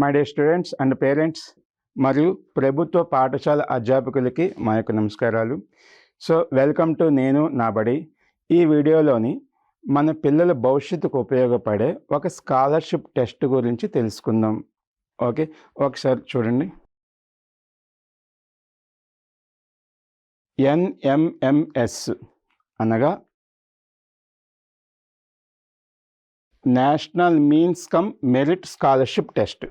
My dear students and parents మరియు ప్రభుత్వ పాఠశాల అధ్యాపకులకి మా యొక్క నమస్కారాలు. సో వెల్కమ్ టు నేను నా బడి. ఈ వీడియోలోని మన పిల్లల భవిష్యత్తుకు ఉపయోగపడే ఒక స్కాలర్షిప్ టెస్ట్ గురించి తెలుసుకుందాం. ఓకే ఒకసారి చూడండి. ఎన్ఎంఎంఎస్ అనగా national means cum merit scholarship test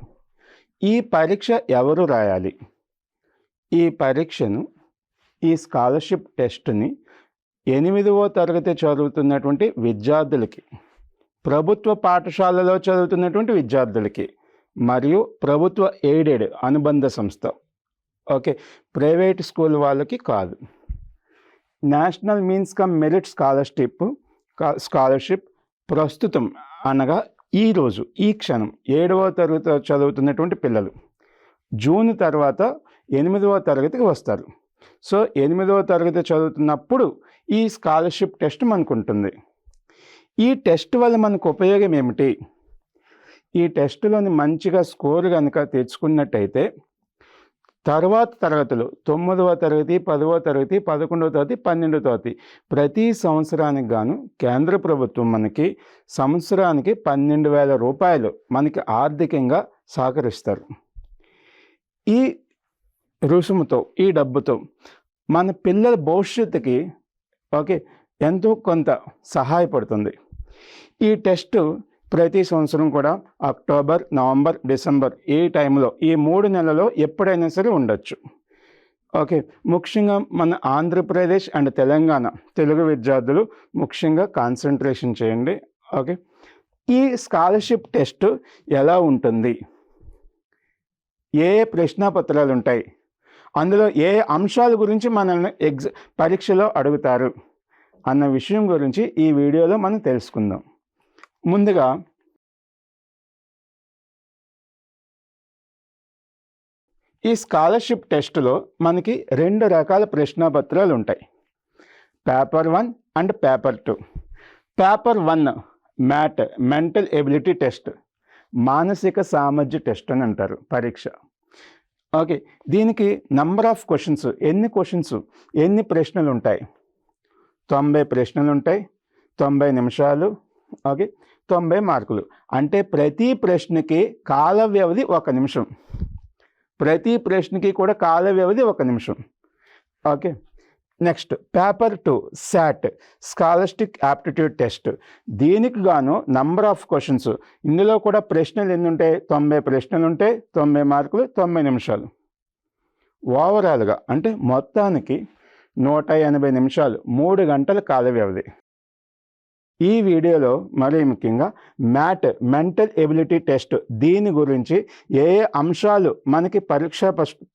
ఈ పరీక్ష ఎవరు రాయాలి? ఈ పరీక్షను ఈ స్కాలర్షిప్ టెస్ట్ని ఎనిమిదవ తరగతి చదువుతున్నటువంటి విద్యార్థులకి ప్రభుత్వ పాఠశాలలో చదువుతున్నటువంటి విద్యార్థులకి మరియు ప్రభుత్వ ఎయిడెడ్ అనుబంధ సంస్థ ఓకే ప్రైవేట్ స్కూల్ వాళ్ళకి కాదు. National means cum merit scholarship scholarship ప్రస్తుతం అనగా ఈరోజు ఈ క్షణం ఏడవ తరగతి చదువుతున్నటువంటి పిల్లలు. జూన్ తర్వాత ఎనిమిదవ తరగతికి వస్తారు. సో ఎనిమిదవ తరగతి చదువుతున్నప్పుడు ఈ స్కాలర్షిప్ టెస్ట్ మనకు ఉంటుంది ఈ టెస్ట్ వల్ల మనకు ఉపయోగం ఏమిటి? ఈ టెస్టులోని మంచిగా స్కోర్ కనుక తెచ్చుకున్నట్టయితే తర్వాత తరగతులు తొమ్మిదవ తరగతి పదవ తరగతి పదకొండవ తరగతి పన్నెండవ తరగతి. ప్రతి సంవత్సరానికి గాను కేంద్ర ప్రభుత్వం మనకి సంవత్సరానికి పన్నెండు వేల రూపాయలు మనకి ఆర్థికంగా సహకరిస్తారు. ఈ రుసుముతో ఈ డబ్బుతో మన పిల్లల భవిష్యత్తుకి ఓకే ఎంతో కొంత సహాయపడుతుంది. ఈ టెస్ట్ ప్రతి సంవత్సరం కూడా అక్టోబర్ నవంబర్ డిసెంబర్ ఈ టైంలో ఈ మూడు నెలలో ఎప్పుడైనా సరే ఉండొచ్చు. ఓకే ముఖ్యంగా మన ఆంధ్రప్రదేశ్ అండ్ తెలంగాణ తెలుగు విద్యార్థులు ముఖ్యంగా కాన్సన్ట్రేషన్ చేయండి. ఓకే ఈ స్కాలర్షిప్ టెస్ట్ ఎలా ఉంటుంది? ఏ ఏ ప్రశ్నాపత్రాలు ఉంటాయి? అందులో ఏ అంశాల గురించి మనల్ని ఎగ్జ పరీక్షలో అడుగుతారు? అన్న విషయం గురించి ఈ వీడియోలో మనం తెలుసుకుందాం. ముందుగా ఈ స్కాలర్షిప్ టెస్ట్లో మనకి రెండు రకాల ప్రశ్నపత్రాలు ఉంటాయి. Paper one and paper two. Paper one MAT mental ability test మానసిక సామర్థ్య టెస్ట్ అని అంటారు పరీక్ష. ఓకే దీనికి నంబర్ ఆఫ్ క్వశ్చన్స్ ఎన్ని క్వశ్చన్స్ ఎన్ని ప్రశ్నలు ఉంటాయి? తొంభై ప్రశ్నలు ఉంటాయి తొంభై నిమిషాలు. ఓకే తొంభై మార్కులు. అంటే ప్రతి ప్రశ్నకి కాల వ్యవధి ఒక నిమిషం. ప్రతి ప్రశ్నకి కూడా కాల వ్యవధి ఒక నిమిషం. Okay. Next paper two SAT scholastic aptitude test. దీనికి గాను నంబర్ ఆఫ్ క్వశ్చన్స్. ఇందులో కూడా ప్రశ్నలు ఎన్ని ఉంటాయి తొంభై ప్రశ్నలు ఉంటాయి తొంభై మార్కులు తొంభై నిమిషాలు. ఓవరాల్గా అంటే మొత్తానికి నూట ఎనభై నిమిషాలు. మూడు గంటల కాల వ్యవధి. ఈ వీడియోలో మరీ ముఖ్యంగా మ్యాట్ మెంటల్ ఎబిలిటీ టెస్ట్ దీని గురించి ఏ ఏ అంశాలు మనకి పరీక్షా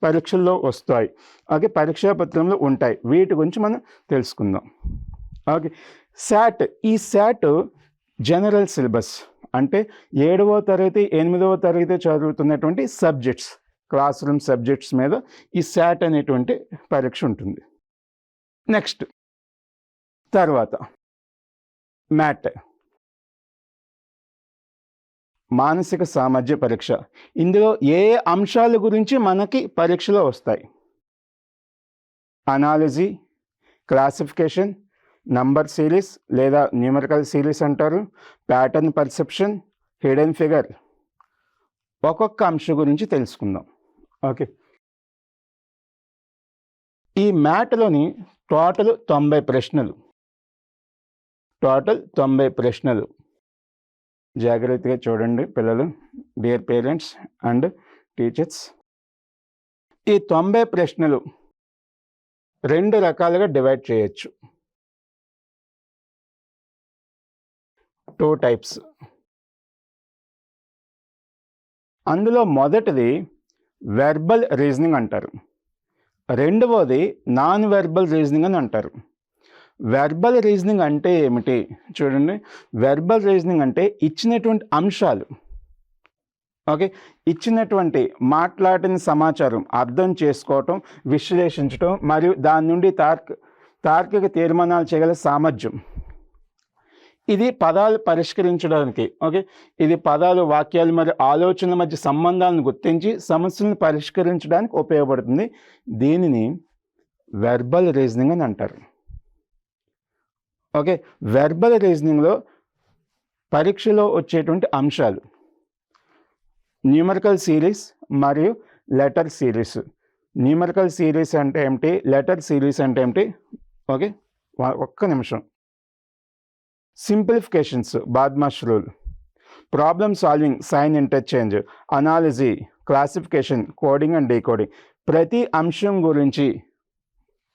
పరీక్షల్లో వస్తాయి ఓకే పరీక్షా పత్రంలో ఉంటాయి వీటి గురించి మనం తెలుసుకుందాం. ఓకే శాట్ ఈ శాట్ జనరల్ సిలబస్ అంటే ఏడవ తరగతి ఎనిమిదవ తరగతి చదువుతున్నటువంటి సబ్జెక్ట్స్ క్లాస్ రూమ్ సబ్జెక్ట్స్ మీద ఈ శాట్ అనేటువంటి పరీక్ష ఉంటుంది. నెక్స్ట్ తర్వాత. మ్యాట్. మానసిక సామర్థ్య పరీక్ష. ఇందులో ఏ ఏ అంశాల గురించి మనకి పరీక్షలో వస్తాయి? అనాలజీ క్లాసిఫికేషన్ నంబర్ సిరీస్ లేదా న్యూమరికల్ సిరీస్ అంటారు ప్యాటర్న్ పర్సెప్షన్ హిడెన్ ఫిగర్. ఒక్కొక్క అంశం గురించి తెలుసుకుందాం. ఓకే. ఈ మ్యాట్లోని టోటల్ తొంభై ప్రశ్నలు. టోటల్ తొంభై ప్రశ్నలు. జాగ్రత్తగా చూడండి పిల్లలు. డియర్ పేరెంట్స్ అండ్ టీచర్స్ ఈ తొంభై ప్రశ్నలు రెండు రకాలుగా డివైడ్ చేయొచ్చు. టూ టైప్స్ అందులో మొదటిది వెర్బల్ రీజనింగ్ అంటారు. రెండవది నాన్ వెర్బల్ రీజనింగ్ అని అంటారు. వెర్బల్ రీజనింగ్ అంటే ఏమిటి? చూడండి. వెర్బల్ రీజనింగ్ అంటే ఇచ్చినటువంటి అంశాలు. ఓకే? ఇచ్చినటువంటి మాట్లాడిన సమాచారం అర్థం చేసుకోవటం విశ్లేషించటం మరియు దాని నుండి తార్క తార్కిక తీర్మానాలు చేయగల సామర్థ్యం. ఇది పదాలు పరిష్కరించడానికి ఓకే? ఇది పదాలు వాక్యాలు మరియు ఆలోచనల మధ్య సంబంధాలను గుర్తించి సమస్యలను పరిష్కరించడానికి ఉపయోగపడుతుంది. దీనిని వెర్బల్ రీజనింగ్ అని అంటారు. ఓకే? వెర్బల్ రీజనింగ్లో పరీక్షలో వచ్చేటువంటి అంశాలు. న్యూమరికల్ సిరీస్ మరియు లెటర్ సిరీస్ న్యూమరికల్ సిరీస్ అంటే ఏమిటి? లెటర్ సిరీస్ అంటే ఏమిటి? ఓకే? ఒక్క నిమిషం. Simplifications BODMAS rule problem solving sign interchange analogy classification coding and decoding ప్రతి అంశం గురించి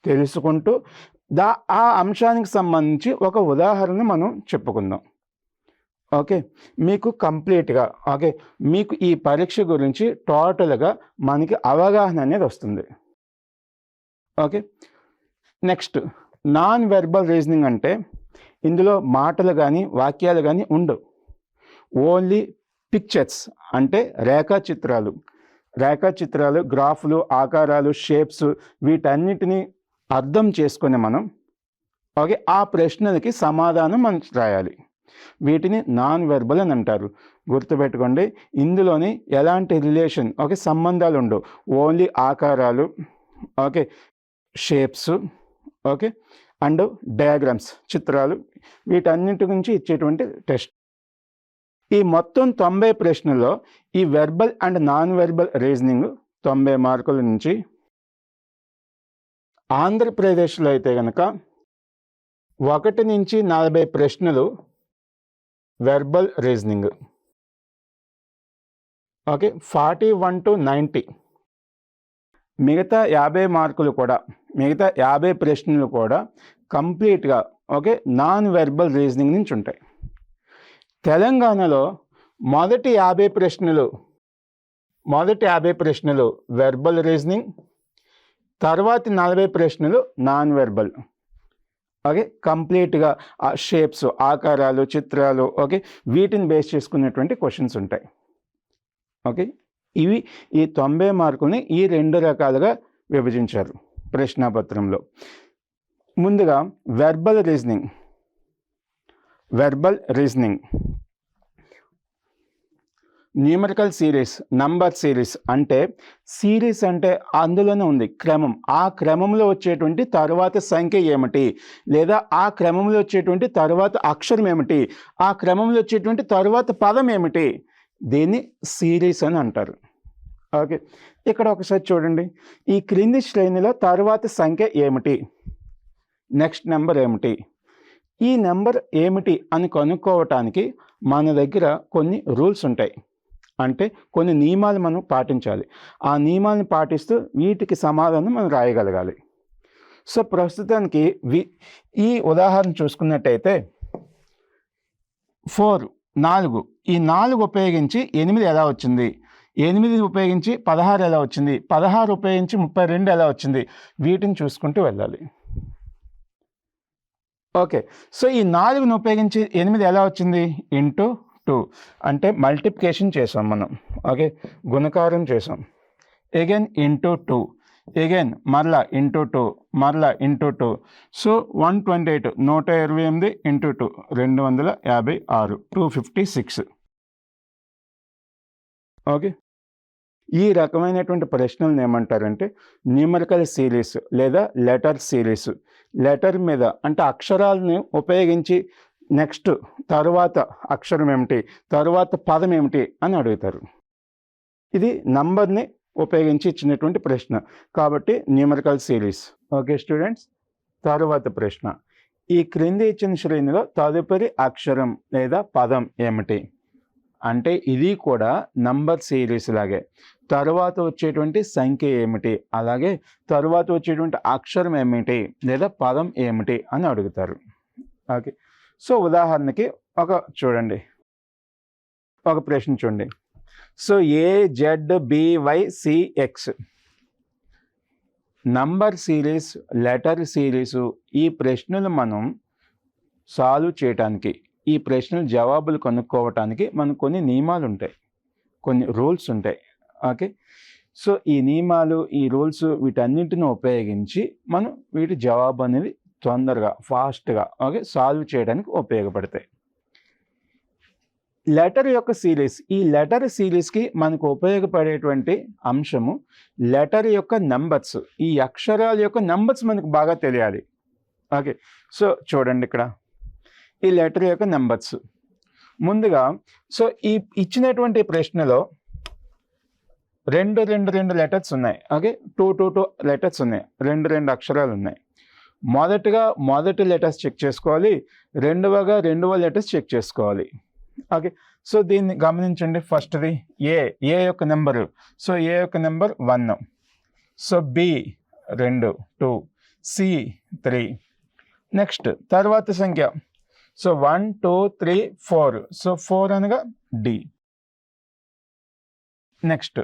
తెలుసుకుంటూ దా ఆ అంశానికి సంబంధించి ఒక ఉదాహరణ మనం చెప్పుకుందాం. ఓకే? మీకు కంప్లీట్గా ఓకే? మీకు ఈ పరీక్ష గురించి టోటల్గా మనకి అవగాహన అనేది వస్తుంది. Okay? Next non verbal reasoning అంటే ఇందులో మాటలు కానీ వాక్యాలు కానీ ఉండవు. ఓన్లీ పిక్చర్స్ అంటే రేఖాచిత్రాలు. రేఖాచిత్రాలు గ్రాఫ్లు ఆకారాలు షేప్స్ వీటన్నిటిని అర్థం చేసుకొని మనం ఓకే ఆ ప్రశ్నలకి సమాధానం మనం రాయాలి. వీటిని నాన్ వెర్బల్ అని అంటారు. గుర్తుపెట్టుకోండి ఇందులోని ఎలాంటి రిలేషన్ ఓకే సంబంధాలు ఉండవు. ఓన్లీ ఆకారాలు okay shapes okay and diagrams చిత్రాలు వీటన్నింటి గురించి ఇచ్చేటువంటి టెస్ట్ ఈ మొత్తం తొంభై ప్రశ్నల్లో ఈ verbal and non verbal reasoning తొంభై మార్కుల నుంచి ఆంధ్రప్రదేశ్లో అయితే కనుక ఒకటి నుంచి నలభై ప్రశ్నలు verbal reasoning okay forty one to ninety మిగతా యాభై మార్కులు కూడా మిగతా యాభై ప్రశ్నలు కూడా కంప్లీట్గా ఓకే నాన్ వెర్బల్ రీజనింగ్ నుంచి ఉంటాయి. తెలంగాణలో మొదటి యాభై ప్రశ్నలు మొదటి యాభై ప్రశ్నలు వెర్బల్ రీజనింగ్ తర్వాతి నలభై ప్రశ్నలు నాన్ వెర్బల్ ఓకే? కంప్లీట్గా ఆ షేప్స్ ఆకారాలు చిత్రాలు ఓకే? వీటిని బేస్ చేసుకున్నటువంటి క్వశ్చన్స్ ఉంటాయి. ఓకే? ఇవి ఈ తొంభై మార్కుల్ని ఈ రెండు రకాలుగా విభజించారు ప్రశ్నాపత్రంలో. ముందుగా verbal reasoning verbal reasoning numerical series number series అంటే సిరీస్ అంటే అందులోనే ఉంది క్రమం. ఆ క్రమంలో వచ్చేటువంటి తరువాత సంఖ్య ఏమిటి? లేదా ఆ క్రమంలో వచ్చేటువంటి తరువాత అక్షరం ఏమిటి? ఆ క్రమంలో వచ్చేటువంటి తరువాత పదం ఏమిటి? దీన్ని సిరీస్ అని అంటారు. ఓకే. ఇక్కడ ఒకసారి చూడండి. ఈ క్రింది శ్రేణిలో తరువాత సంఖ్య ఏమిటి? నెక్స్ట్ నెంబర్ ఏమిటి? ఈ నెంబర్ ఏమిటి అని కనుక్కోవటానికి మన దగ్గర కొన్ని రూల్స్ ఉంటాయి. అంటే కొన్ని నియమాలు మనం పాటించాలి. ఆ నియమాలను పాటిస్తూ వీటికి సమాధానం మనం రాయగలగాలి. సో ప్రస్తుతానికి వి ఈ ఉదాహరణ చూసుకున్నట్టయితే ఫోర్ నాలుగు. ఈ నాలుగు ఉపయోగించి ఎనిమిది ఎలా వచ్చింది? ఎనిమిది ఉపయోగించి పదహారు ఎలా వచ్చింది? పదహారు ఉపయోగించి ముప్పై రెండు ఎలా వచ్చింది? వీటిని చూసుకుంటూ వెళ్ళాలి. ఓకే. సో ఈ నాలుగును ఉపయోగించి ఎనిమిది ఎలా వచ్చింది? Into two. అంటే మల్టిప్లికేషన్ చేసాం మనం. ఓకే? గుణకారం చేసాం. ఎగైన్ ఇంటూ టూ ఎగైన్ మరలా ఇంటూ టూ మరలా into two so one twenty eight నూట ఇరవై ఎనిమిది ఇంటూ టూ రెండు వందల యాభై ఆరు. Two fifty six okay? ఈ రకమైనటువంటి ప్రశ్నలను ఏమంటారంటే న్యూమరికల్ సిరీస్ లేదా లెటర్ సిరీస్. లెటర్ మీద అంటే అక్షరాలను ఉపయోగించి నెక్స్ట్ తరువాత అక్షరం ఏమిటి? తరువాత పదం ఏమిటి? అని అడుగుతారు. ఇది నంబర్ని ఉపయోగించి ఇచ్చినటువంటి ప్రశ్న. కాబట్టి న్యూమరికల్ సిరీస్. Okay students? తరువాత ప్రశ్న. ఈ క్రింది ఇచ్చిన శ్రేణిలో తదుపరి అక్షరం లేదా పదం ఏమిటి? అంటే ఇది కూడా నంబర్ సిరీస్ లాగే. తరువాత వచ్చేటువంటి సంఖ్య ఏమిటి? అలాగే తరువాత వచ్చేటువంటి అక్షరం ఏమిటి? లేదా పదం ఏమిటి? అని అడుగుతారు. ఓకే. సో ఉదాహరణకి ఒక చూడండి. ఒక ప్రశ్న చూడండి. So A Z B Y C X number series letter series ఈ ప్రశ్నలు మనం సాల్వ్ చేయటానికి ఈ ప్రశ్నలు జవాబులు కనుక్కోవటానికి మనకు కొన్ని నియమాలు ఉంటాయి. కొన్ని రూల్స్ ఉంటాయి. ఓకే సో ఈ నియమాలు ఈ రూల్స్ వీటన్నింటిని ఉపయోగించి మనం వీటి జవాబు అనేది తొందరగా ఫాస్ట్గా ఓకే సాల్వ్ చేయడానికి ఉపయోగపడతాయి. లెటర్ యొక్క సిరీస్ ఈ లెటర్ సిరీస్కి మనకు ఉపయోగపడేటువంటి అంశము లెటర్ యొక్క నంబర్స్ ఈ అక్షరాల యొక్క నంబర్స్ మనకు బాగా తెలియాలి. ఓకే సో చూడండి ఇక్కడ. ఈ లెటర్ యొక్క నంబర్స్. ముందుగా సో ఈ ఇచ్చినటువంటి ప్రశ్నలో రెండు రెండు రెండు లెటర్స్ ఉన్నాయి. Okay two two two letters ఉన్నాయి. రెండు రెండు అక్షరాలు ఉన్నాయి. మొదటగా మొదటి లెటర్స్ చెక్ చేసుకోవాలి రెండవగా రెండవ లెటర్స్ చెక్ చేసుకోవాలి. ఓకే సో దీన్ని గమనించండి ఫస్ట్ది ఏ ఏ యొక్క నెంబరు సో ఏ యొక్క నెంబర్ వన్ సో బి రెండు టూ సి త్రీ నెక్స్ట్ తర్వాత సంఖ్య. So one two three four so four అనగా డి నెక్స్ట్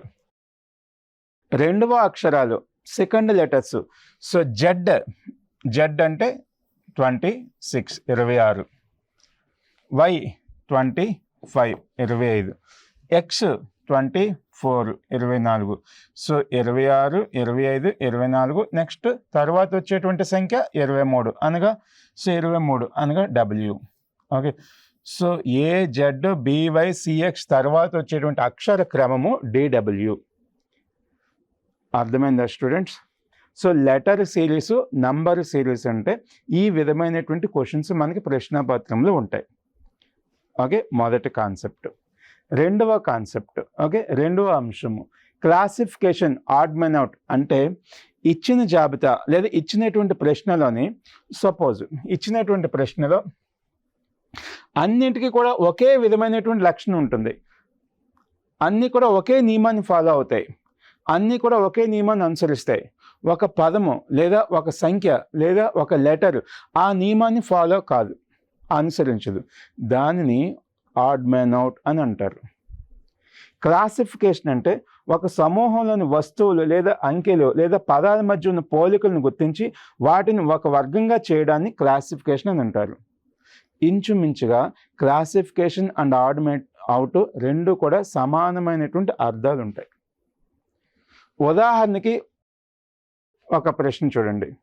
రెండవ అక్షరాలు second letters so Z Z అంటే ట్వంటీ సిక్స్ ఇరవై ఆరు. వై ట్వంటీ ఫైవ్ ఇరవై ఐదు. ఎక్స్ ట్వంటీ ఫోర్ ఇరవై నాలుగు. సో ఇరవై ఆరు ఇరవై ఐదు ఇరవై నాలుగు. నెక్స్ట్ తర్వాత వచ్చేటువంటి సంఖ్య ఇరవై మూడు అనగా సో ఇరవై మూడు అనగా W. Okay. So A Z B Y C X తర్వాత వచ్చేటువంటి అక్షర క్రమము డిడబ్ల్యూ అర్థమైందా students? So letter series number series అంటే ఈ విధమైనటువంటి క్వశ్చన్స్ మనకి ప్రశ్నాపత్రంలో ఉంటాయి. ఓకే మొదటి కాన్సెప్ట్. రెండవ కాన్సెప్ట్ ఓకే రెండవ అంశము. క్లాసిఫికేషన్ ఆడ్ మెన్ అవుట్ అంటే ఇచ్చిన జాబితా లేదా ఇచ్చినటువంటి ప్రశ్నలోని సపోజ్ ఇచ్చినటువంటి ప్రశ్నలో అన్నింటికి కూడా ఒకే విధమైనటువంటి లక్షణం ఉంటుంది. అన్నీ కూడా ఒకే నియమాన్ని ఫాలో అవుతాయి. అన్నీ కూడా ఒకే నియమాన్ని అనుసరిస్తాయి. ఒక పదము లేదా ఒక సంఖ్య లేదా ఒక లెటర్ ఆ నియమాన్ని ఫాలో కాదు అనుసరించదు. దానిని ఆడ్ మ్యాన్ అవుట్ అని అంటారు. క్లాసిఫికేషన్ అంటే ఒక సమూహంలోని వస్తువులు లేదా అంకెలు లేదా పదాల మధ్య ఉన్న పోలికలను గుర్తించి వాటిని ఒక వర్గంగా చేయడాన్ని క్లాసిఫికేషన్ అని అంటారు. ఇంచుమించుగా క్లాసిఫికేషన్ అండ్ ఆర్డమేట్ అవుట్ రెండు కూడా సమానమైనటువంటి అర్థాలు ఉంటాయి. ఉదాహరణకి ఒక ప్రశ్న చూడండి.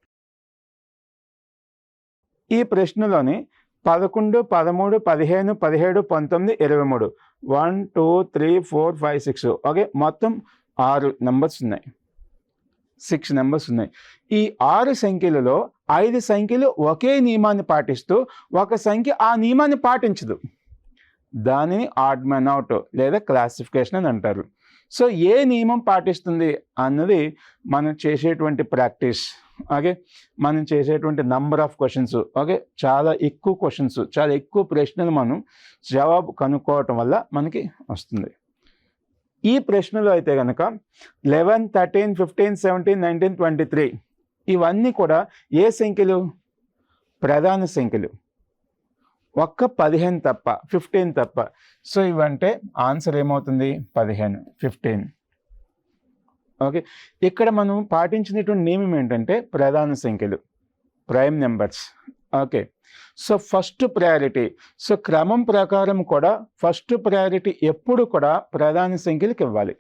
ఈ ప్రశ్నలోని పదకొండు పదమూడు పదిహేను పదిహేడు పంతొమ్మిది ఇరవై మూడు. One two three four five six. Okay మొత్తం ఆరు నెంబర్స్ ఉన్నాయి. సిక్స్ నెంబర్స్ ఉన్నాయి. ఈ ఆరు సంఖ్యలలో ఐదు సంఖ్యలు ఒకే నియమాన్ని పాటిస్తూ ఒక సంఖ్య ఆ నియమాన్ని పాటించదు. దానిని ఆడ్ మ్యాన్ అవుట్ లేదా క్లాసిఫికేషన్ అని అంటారు. సో ఏ నియమం పాటిస్తుంది అన్నది మనం చేసేటువంటి ప్రాక్టీస్. ఓకే? మనం చేసేటువంటి నంబర్ ఆఫ్ క్వశ్చన్స్. ఓకే? చాలా ఎక్కువ క్వశ్చన్స్ చాలా ఎక్కువ ప్రశ్నలు మనం జవాబు కనుక్కోవటం వల్ల మనకి వస్తుంది. ఈ ప్రశ్నలు అయితే కనుక eleven thirteen fifteen seventeen nineteen twenty three ఇవన్నీ కూడా ఏ సంఖ్యలు? ప్రధాన సంఖ్యలు. ఒక్క పదిహేను తప్ప ఫిఫ్టీన్ తప్ప. సో ఇవంటే ఆన్సర్ ఏమవుతుంది? పదిహేను ఫిఫ్టీన్ ఓకే. ఇక్కడ మనం పాటించినటువంటి నియమం ఏంటంటే ప్రధాన సంఖ్యలు prime numbers. Okay. So first priority. So క్రమం ప్రకారం కూడా ఫస్ట్ ప్రయారిటీ ఎప్పుడు కూడా ప్రధాన సంఖ్యలకు ఇవ్వాలి.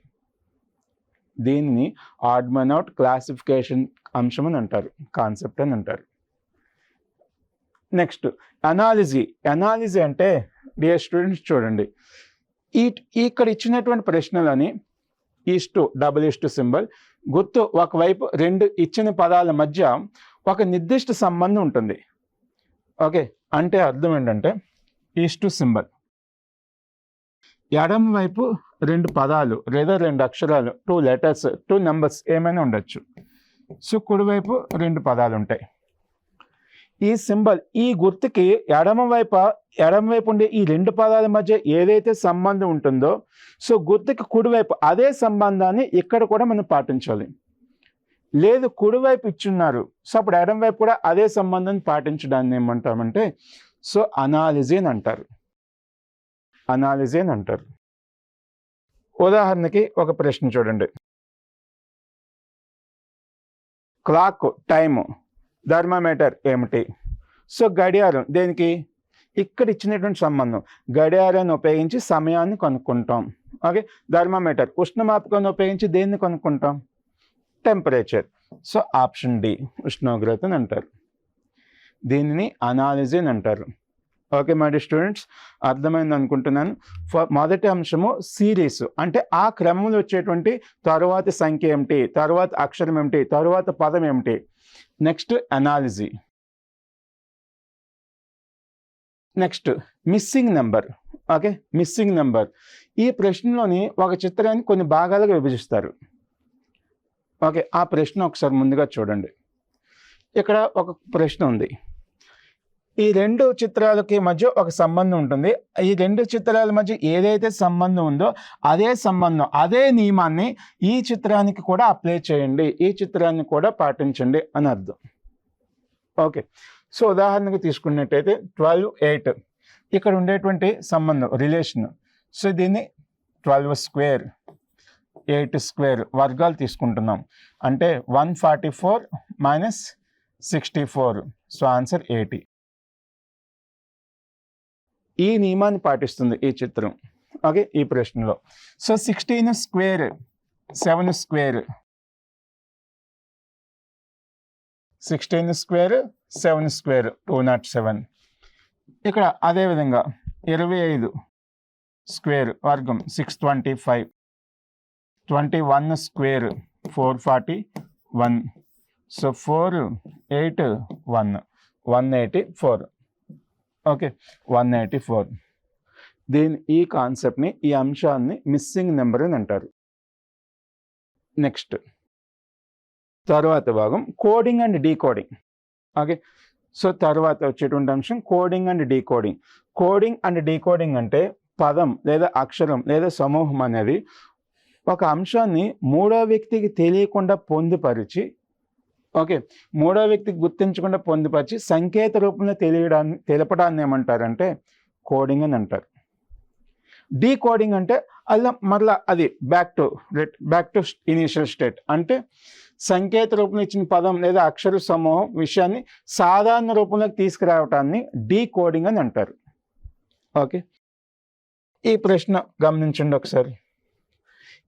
దీన్ని ఆడ్మన్ అవుట్ క్లాసిఫికేషన్ అంశం అని అంటారు కాన్సెప్ట్ అని అంటారు. నెక్స్ట్ అనాలిజీ అనాలిజీ అంటే డియర్ స్టూడెంట్స్ చూడండి. ఈ ఇక్కడ ఇచ్చినటువంటి ప్రశ్నలని is to double is to symbol గుర్తు ఒకవైపు రెండు ఇచ్చిన పదాల మధ్య ఒక నిర్దిష్ట సంబంధం ఉంటుంది. ఓకే అంటే అర్థం ఏంటంటే ఈస్టు సింబల్ ఎడమ వైపు రెండు పదాలు లేదా రెండు అక్షరాలు టూ లెటర్స్ టూ నెంబర్స్ ఏమైనా ఉండొచ్చు. సో కుడివైపు రెండు పదాలు ఉంటాయి. ఈ సింబల్ ఈ గుర్తుకి ఎడమ వైపు ఎడమ వైపు ఉండే ఈ రెండు పదాల మధ్య ఏదైతే సంబంధం ఉంటుందో సో గుర్తుకి కుడివైపు అదే సంబంధాన్ని ఇక్కడ కూడా మనం పాటించాలి. లేదు కుడివైపు ఇచ్చున్నారు సో అప్పుడు ఎడమ వైపు కూడా అదే సంబంధాన్ని పాటించడాన్ని ఏమంటామంటే సో అనాలిజీ అని అంటారు. అనాలిజీ అని అంటారు. ఉదాహరణకి ఒక ప్రశ్న చూడండి. Clock time. థర్మామీటర్ ఏమిటి? సో గడియారం దేనికి? ఇక్కడ ఇచ్చినటువంటి సంబంధం. గడియారాన్ని ఉపయోగించి సమయాన్ని కనుక్కుంటాం. ఓకే? థర్మామీటర్ ఉష్ణమాపకాన్ని ఉపయోగించి దేన్ని కనుక్కుంటాం? టెంపరేచర్. సో ఆప్షన్ డి ఉష్ణోగ్రత అని అంటారు. దీనిని అనాలజీ అని అంటారు. ఓకే మై స్టూడెంట్స్ అర్థమైంది అనుకుంటున్నాను. ఫ- మొదటి అంశము సిరీస్. అంటే ఆ క్రమంలో వచ్చేటువంటి తరువాత సంఖ్య ఏమిటి? తర్వాత అక్షరం ఏమిటి? తరువాత పదం ఏమిటి? Next analogy next missing number. Okay missing number. ఈ ప్రశ్నలోని ఒక చిత్రాన్ని కొన్ని భాగాలుగా విభజిస్తారు. ఓకే ఆ ప్రశ్న ఒకసారి ముందుగా చూడండి. ఇక్కడ ఒక ప్రశ్న ఉంది. ఈ రెండు చిత్రాలకి మధ్య ఒక సంబంధం ఉంటుంది. ఈ రెండు చిత్రాల మధ్య ఏదైతే సంబంధం ఉందో అదే సంబంధం అదే నియమాన్ని ఈ చిత్రానికి కూడా అప్లై చేయండి. ఈ చిత్రాన్ని కూడా పాటించండి అని అర్థం. ఓకే. సో ఉదాహరణకు తీసుకున్నట్టయితే ట్వెల్వ్ ఎయిట్ ఇక్కడ ఉండేటువంటి సంబంధం రిలేషన్ సో దీన్ని ట్వెల్వ్ స్క్వేర్ ఎయిట్ స్క్వేర్ వర్గాలు తీసుకుంటున్నాం. అంటే one forty four minus sixty four. So answer eighty. ఈ నియమాన్ని పాటిస్తుంది ఈ చిత్రం. ఓకే ఈ ప్రశ్నలో. So sixteen square seven square sixteen square seven square two not seven ఇక్కడ అదేవిధంగా ఇరవై ఐదు స్క్వేర్ వర్గం six twenty five twenty one square four forty one so four eight one one eighty four okay one eighty four దీని ఈ కాన్సెప్ట్ని ఈ అంశాన్ని మిస్సింగ్ నెంబర్ అని అంటారు. నెక్స్ట్ తర్వాత భాగం coding and decoding okay so తర్వాత వచ్చేటువంటి అంశం coding and decoding coding and decoding అంటే పదం లేదా అక్షరం లేదా సమూహం అనేది ఒక అంశాన్ని మూడో వ్యక్తికి తెలియకుండా పొందుపరిచి ఓకే. మూడో వ్యక్తికి గుర్తించకుండా పొందుపరిచి సంకేత రూపంలో తెలియడాన్ని తెలపడాన్ని ఏమంటారంటే కోడింగ్ అని అంటారు. డీ కోడింగ్ అంటే అలా మరలా అది back to back to initial state అంటే సంకేత రూపంలో ఇచ్చిన పదం లేదా అక్షర సమూహం విషయాన్ని సాధారణ రూపంలోకి తీసుకురావటాన్ని డీ కోడింగ్ అని అంటారు. ఓకే. ఈ ప్రశ్న గమనించండి ఒకసారి.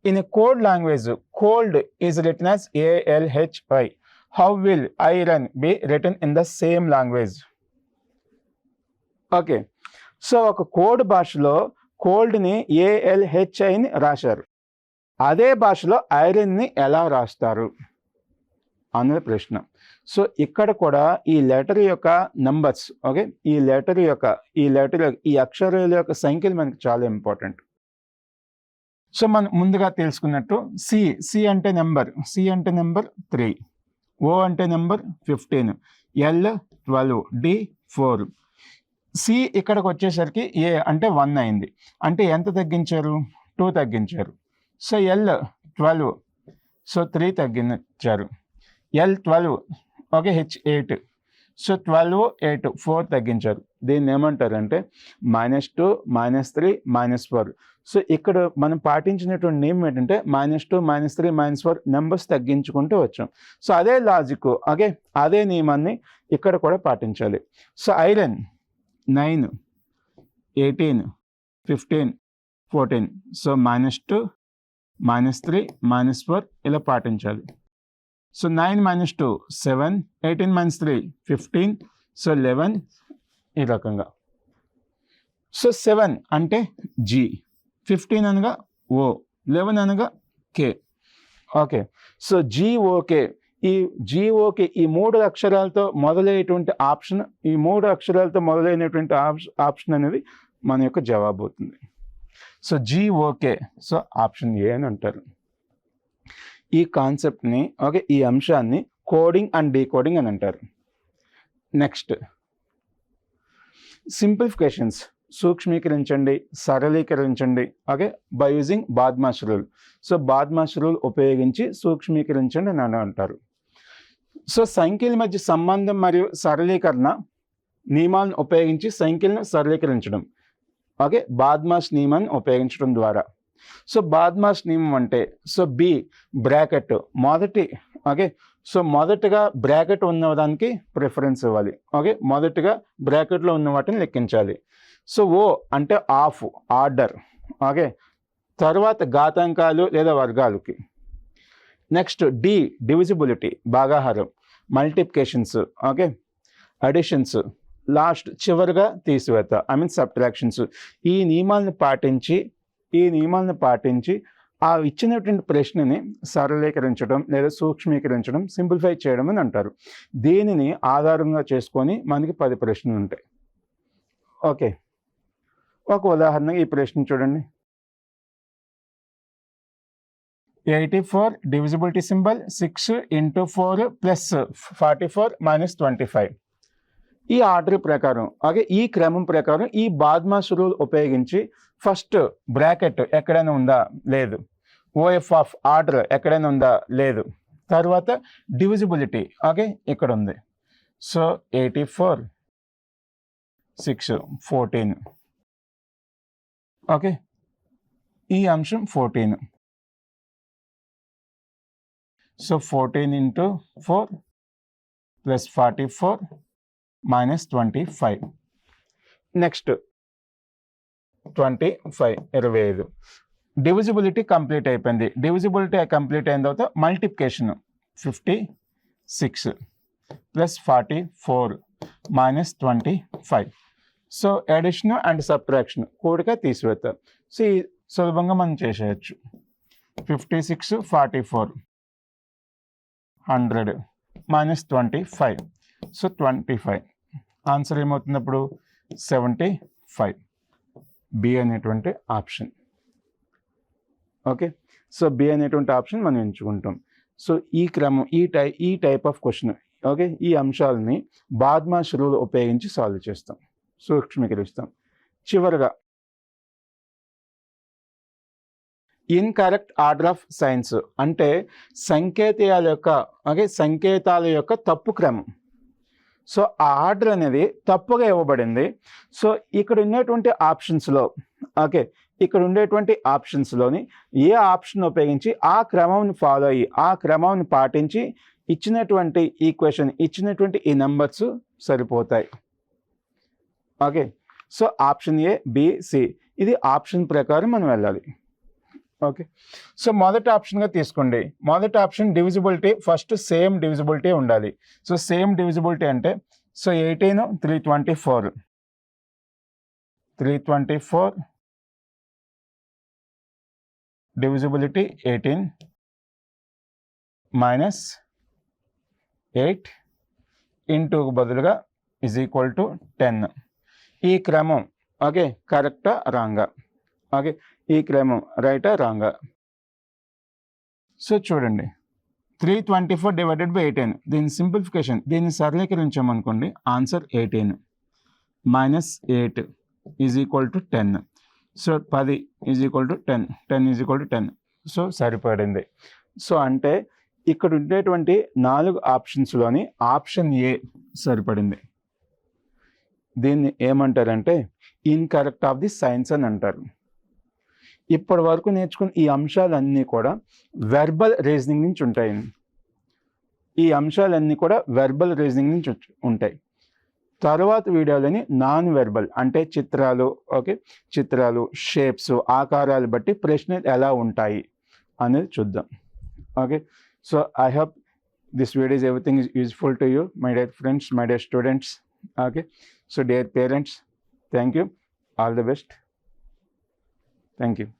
In code language cold is written as A L H I how will iron be return in the same language okay so ఒక కోడ్ భాషలో కోల్డ్ని ఏఎల్హెచ్ఐని రాశారు. అదే భాషలో ఐరన్ని ఎలా రాస్తారు? అనే ప్రశ్న. సో ఇక్కడ కూడా ఈ లెటర్ యొక్క నంబర్స్ ఓకే ఈ లెటర్ యొక్క ఈ లెటర్ ఈ అక్షరాల యొక్క సంఖ్యలు మనకి చాలా ఇంపార్టెంట్ సో మనం ముందుగా తెలుసుకున్నట్టు సి సి అంటే నెంబర్ సి అంటే నెంబర్ త్రీ ఓ అంటే number fifteen. L twelve. D four. C ఇక్కడికి వచ్చేసరికి ఏ అంటే వన్ అయింది. అంటే ఎంత తగ్గించారు? టూ తగ్గించారు. So L twelve. So three తగ్గించారు. L twelve. Okay H eight. So twelve eight four తగ్గించారు. దీన్ని ఏమంటారంటే minus two minus three minus four. So ఇక్కడ మనం పాటించినటువంటి నియమం ఏంటంటే minus two minus three minus four numbers తగ్గించుకుంటూ వచ్చాం. సో అదే లాజిక్ అదే అదే నియమాన్ని ఇక్కడ కూడా పాటించాలి. So iron nine eighteen fifteen fourteen so minus two minus three minus four ఇలా పాటించాలి. So nine minus two seven eighteen minus three fifteen so eleven ఈ రకంగా. సో సెవెన్ అంటే జీ ఫిఫ్టీన్ అనగా ఓ లెవెన్ అనగా కే ఓకే సో జీఓకే ఈ జీఓకే ఈ మూడు అక్షరాలతో మొదలయ్యేటువంటి ఆప్షన్ ఈ మూడు అక్షరాలతో మొదలైనటువంటి ఆప్షన్ అనేది మన యొక్క జవాబు అవుతుంది. So G O K so option A అని అంటారు. ఈ కాన్సెప్ట్ని ఓకే ఈ అంశాన్ని కోడింగ్ అండ్ డీకోడింగ్ అని అంటారు. నెక్స్ట్ సింప్లిఫికేషన్స్ సూక్ష్మీకరించండి సరళీకరించండి. Okay by using BODMAS rule so BODMAS rule ఉపయోగించి సూక్ష్మీకరించండి అని అంటారు. సో సంఖ్యల మధ్య సంబంధం మరియు సరళీకరణ నియమాలను ఉపయోగించి సంఖ్యలను సరళీకరించడం. ఓకే బాద్మాష్ నియమాన్ని ఉపయోగించడం ద్వారా. సో బాద్మాష్ నియమం అంటే సో బి బ్రాకెట్ మొదటి ఓకే సో మొదటగా బ్రాకెట్ ఉన్నదానికి ప్రిఫరెన్స్ ఇవ్వాలి. ఓకే మొదటగా బ్రాకెట్లో ఉన్న వాటిని లెక్కించాలి. సో ఓ అంటే ఆఫ్ ఆర్డర్. ఓకే? తర్వాత ఘాతాంకాలు లేదా వర్గాలకి. నెక్స్ట్ డి డివిజిబిలిటీ భాగాహారం మల్టిప్లికేషన్స్. ఓకే? అడిషన్స్. లాస్ట్ చివరిగా తీసివేత. I mean subtractions. ఈ నియమాలను పాటించి ఈ నియమాలను పాటించి ఆ ఇచ్చినటువంటి ప్రశ్నని సరళీకరించడం లేదా సూక్ష్మీకరించడం సింప్లిఫై చేయడం అని అంటారు. దీనిని ఆధారంగా చేసుకొని మనకి పది ప్రశ్నలు ఉంటాయి. ఓకే? ఒక ఉదాహరణ ఈ ప్రశ్న చూడండి. Eighty four divisibility symbol six into four plus forty four minus twenty five ఈ ఆర్డర్ ప్రకారం అలాగే ఈ క్రమం ప్రకారం ఈ బాద్మాస్ రూల్ ఉపయోగించి ఫస్ట్ బ్రాకెట్ ఎక్కడైనా ఉందా? లేదు. ఓఎఫ్ ఆఫ్ ఆర్డర్ ఎక్కడైనా ఉందా? లేదు. తర్వాత డివిజిబిలిటీ ఓకే ఇక్కడ ఉంది. So eighty four six fourteen okay ఈ అంశం fourteen so fourteen into four plus forty four minus twenty five next twenty five ఇరవై ఐదు. డివిజిబిలిటీ కంప్లీట్ అయిపోయింది. డివిజిబిలిటీ కంప్లీట్ అయిన తర్వాత multiplication fifty six plus forty four minus twenty five so addition and subtraction కూడిక తీసివేస్తారు so ఈ సులభంగా మనం చేసేయచ్చు. Fifty six forty four hundred minus twenty five so twenty five answer ఏమవుతుంది అప్పుడు సెవెంటీ ఫైవ్ బి అనేటువంటి ఆప్షన్ ఓకే సో బి అనేటువంటి ఆప్షన్ మనం ఎంచుకుంటాం. సో ఈ క్రమం ఈ టై ఈ టైప్ ఆఫ్ క్వశ్చన్ ఓకే ఈ అంశాలని బాద్మాష్ రూల్ ఉపయోగించి సాల్వ్ చేస్తాం. సూక్ష్మీకరిస్తాం. చివరగా ఇన్కరెక్ట్ ఆర్డర్ ఆఫ్ సైన్స్ అంటే సంకేతాల యొక్క ఓకే సంకేతాల యొక్క తప్పు క్రమం. సో ఆ ఆర్డర్ అనేది తప్పుగా ఇవ్వబడింది. సో ఇక్కడ ఉన్నటువంటి ఆప్షన్స్లో ఓకే ఇక్కడ ఉండేటువంటి ఆప్షన్స్లోని ఏ ఆప్షన్ ఉపయోగించి ఆ క్రమంని ఫాలో అయ్యి ఆ క్రమంని పాటించి ఇచ్చినటువంటి ఈక్వేషన్ ఇచ్చినటువంటి ఈ నెంబర్స్ సరిపోతాయి. Okay so option A B C ఇది ఆప్షన్ ప్రకారం మనం వెళ్ళాలి. ఓకే సో మొదటి ఆప్షన్గా తీసుకోండి. మొదటి option divisibility first same divisibility ఉండాలి. సో సేమ్ డివిజిబిలిటీ అంటే so eighteen three twenty four three twenty four divisibility eighteen minus eight ఇంటూకు బదులుగా ఇజ్ ఈక్వల్ టు టెన్ ఈ క్రమం ఓకే కరెక్టా రాంగా? ఓకే ఈ క్రమం రైటా రాంగా? సో చూడండి. Three twenty four divided by eighteen దీని సింప్లిఫికేషన్ దీన్ని సరళీకరించామనుకోండి answer eighteen minus eight is equal to ten so పది is equal to ten ten is equal to ten so సరిపడింది. So అంటే ఇక్కడ ఉండేటువంటి నాలుగు ఆప్షన్స్లోని ఆప్షన్ ఏ సరిపడింది. దీన్ని ఏమంటారంటే ఇన్కరెక్ట్ ఆఫ్ ది సైన్స్ అని అంటారు. ఇప్పటి వరకు నేర్చుకున్న ఈ అంశాలన్నీ కూడా వెర్బల్ రీజనింగ్ నుంచి ఉంటాయి. ఈ అంశాలన్నీ కూడా వెర్బల్ రీజనింగ్ నుంచి ఉంటాయి. తర్వాత వీడియోలని నాన్ వెర్బల్ అంటే చిత్రాలు ఓకే చిత్రాలు షేప్స్ ఆకారాలు బట్టి ప్రశ్నలు ఎలా ఉంటాయి అనేది చూద్దాం. Okay so I hope this video is everything is useful to you my dear friends my dear students okay So, dear parents, thank you. All the best. Thank you.